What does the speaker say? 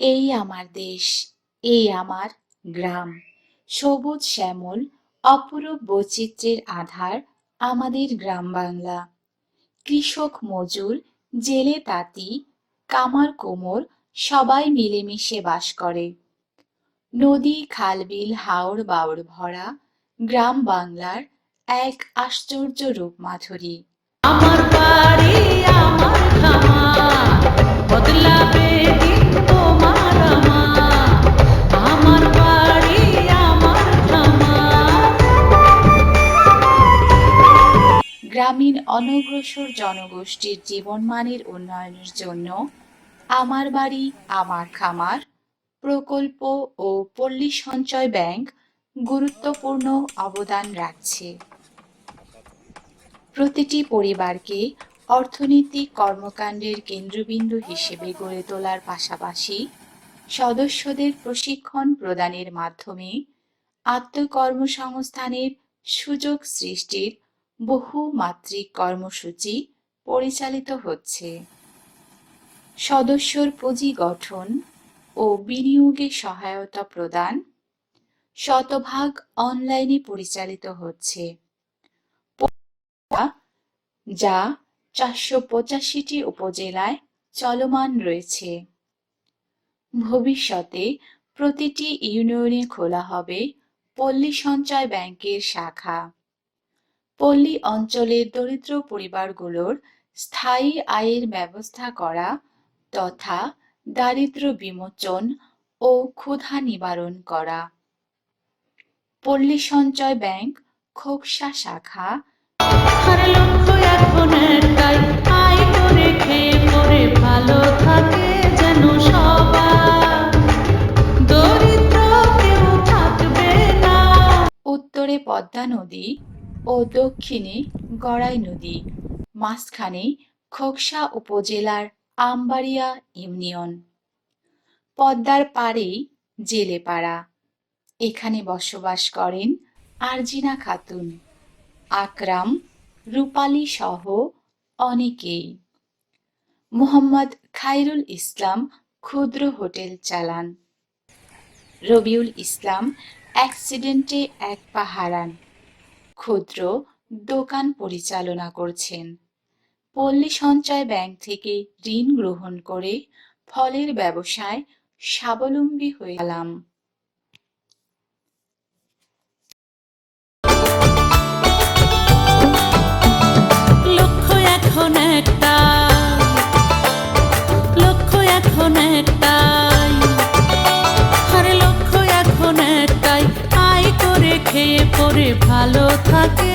এই আমার দেশ, এই আমার গ্রাম। সবুজ শ্যামল, অপরূপ বৈচিত্র্যের আধার আমাদের গ্রাম বাংলা। কৃষক মজুর, জেলে তাঁতি, কামার কোমর, সবাই মিলেমিশে বাস করে। নদী, খালবিল হাওড় বাওড় ভরা গ্রাম বাংলার এক আশ্চর্য রূপ মাধুরী আমার বাড়ি গ্রামীণ অনগ্রসর জনগোষ্ঠীর জীবনমানের উন্নয়নের জন্য আমার বাড়ি, আমার খামার, প্রকল্প ও পল্লী সঞ্চয় ব্যাংক গুরুত্বপূর্ণ অবদান রাখছে। প্রতিটি পরিবারকে অর্থনৈতিক কর্মকাণ্ডের কেন্দ্রবিন্দু হিসেবে গড়ে তোলার পাশাপাশি সদস্যদের প্রশিক্ষণ প্রদানের মাধ্যমে আত্মকর্মসংস্থানের সুযোগ সৃষ্টির বহুমাত্রিক কর্মসূচি পরিচালিত হচ্ছে। সদস্যর পুঁজি গঠন ও বিনিয়োগে সহায়তা প্রদান শতভাগ অনলাইনে পরিচালিত হচ্ছে। যা চারশো পঁচাশিটি উপজেলায় চলমান রয়েছে। ভবিষ্যতে প্রতিটি ইউনিয়নে খোলা হবে পল্লী সঞ্চয় ব্যাংকের শাখা। পল্লী অঞ্চলের দরিদ্র পরিবারগুলোর স্থায়ী আয়ের ব্যবস্থা করা তথা দারিদ্র্য বিমোচন ও ক্ষুধা নিবারণ করা। পল্লী সঞ্চয় ব্যাংক খোকসা শাখা। ভালো থাকে যেন দরিদ্র উত্তরে পদ্মা নদী ও দক্ষিণে গড়াই নদী, মাঝখানে খোকসা উপজেলার আমবাড়িয়া ইউনিয়ন। পদ্মার পাড়েই জেলেপাড়া। এখানে বসবাস করেন আরজিনা খাতুন। আকরাম, রূপালী সহ অনেকেই। মোহাম্মদ খাইরুল ইসলাম ক্ষুদ্র হোটেল চালান। রবিউল ইসলাম অ্যাক্সিডেন্টে এক পা হারান ক্ষুদ্র দোকান পরিচালনা করছেন। পল্লী সঞ্চয় ব্যাংক থেকে ঋণ গ্রহণ করে ফলের ব্যবসায় স্বাবলম্বী হয়ে গেলাম। লক্ষ্য এখন একটা, লক্ষ্য এখন লক্ষ্য এখন করে খেয়ে ভালো aquí.